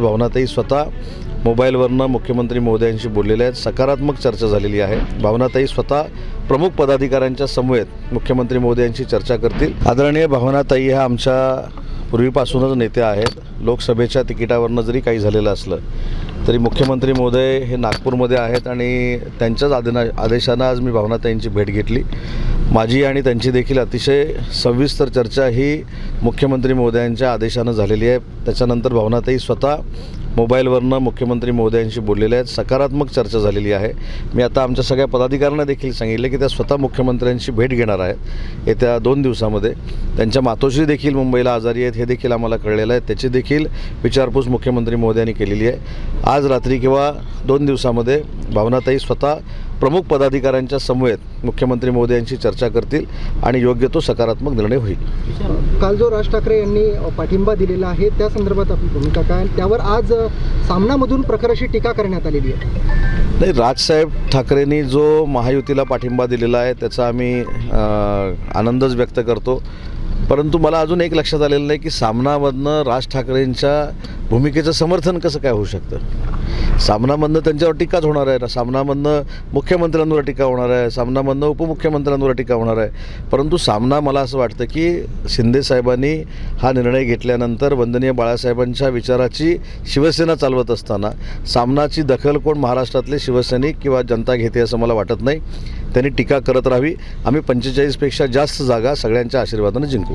भावनाताई स्वतः मोबाईलवरनं मुख्यमंत्री महोदयांशी बोललेल्या आहेत. सकारात्मक चर्चा झालेली आहे. भावनाताई स्वतः प्रमुख पदाधिकाऱ्यांच्या समवेत मुख्यमंत्री मोदयांशी चर्चा करतील. आदरणीय भावनाताई ह्या आमच्या पूर्वीपासूनच नेत्या आहेत. लोकसभेच्या तिकिटावरनं जरी काही झालेलं असलं तरी मुख्यमंत्री महोदय हे नागपूरमध्ये आहेत आणि त्यांच्याच आदेना आदेशानं आज मी भावनाताईंची भेट घेतली. माझी आणि त्यांची देखील अतिशय सविस्तर चर्चा ही मुख्यमंत्री महोदयांच्या आदेशानं झालेली आहे. त्याच्यानंतर भावनाताई स्वतः मोबाईलवरनं मुख्यमंत्री मोदयांशी बोललेले आहेत. सकारात्मक चर्चा झालेली आहे. मी आता आमच्या सगळ्या पदाधिकाऱ्यांना देखील सांगितले की त्या स्वतः मुख्यमंत्र्यांशी भेट घेणार आहेत. येत्या दोन दिवसामध्ये. त्यांच्या मातोश्री देखील मुंबईला आजारी आहेत हे देखील आम्हाला कळलेलं आहे. त्याची देखील विचारपूस मुख्यमंत्री मोदयांनी केलेली आहे. आज रात्री किंवा दोन दिवसामध्ये भावनाताई स्वतः प्रमुख पदाधिकाऱ्यांच्या समवेत मुख्यमंत्री मोदयांशी चर्चा करतील आणि योग्य तो सकारात्मक निर्णय होईल. काल जो राज ठाकरे यांनी पाठिंबा दिलेला आहे त्या संदर्भात आपली भूमिका काय? त्यावर आज सामनामधून प्रखर टीका करण्यात आलेली आहे. नाही राजसाहेब ठाकरेंनी जो महायुतीला पाठिंबा दिलेला आहे त्याचा आम्ही आनंदच व्यक्त करतो. परंतु मला अजून एक लक्षात आलेलं नाही की सामनामधनं राज ठाकरेंच्या भूमिकेचं समर्थन कसं काय होऊ शकतं? सामनामधनं त्यांच्यावर टीकाच होणार आहे सामनामधनं मुख्यमंत्र्यांवर टीका होणार आहे सामनामधनं उपमुख्यमंत्र्यांवर टीका होणार आहे. परंतु सामना मला असं वाटतं की शिंदे साहेबांनी हा निर्णय घेतल्यानंतर वंदनीय बाळासाहेबांच्या विचाराची शिवसेना चालवत असताना सामनाची दखल कोण महाराष्ट्रातले शिवसैनिक किंवा जनता घेते असं मला वाटत नाही. त्यांनी टीका करत राहावी. आम्ही पंचेचाळीसपेक्षा जास्त जागा सगळ्यांच्या आशीर्वादानं जिंकू.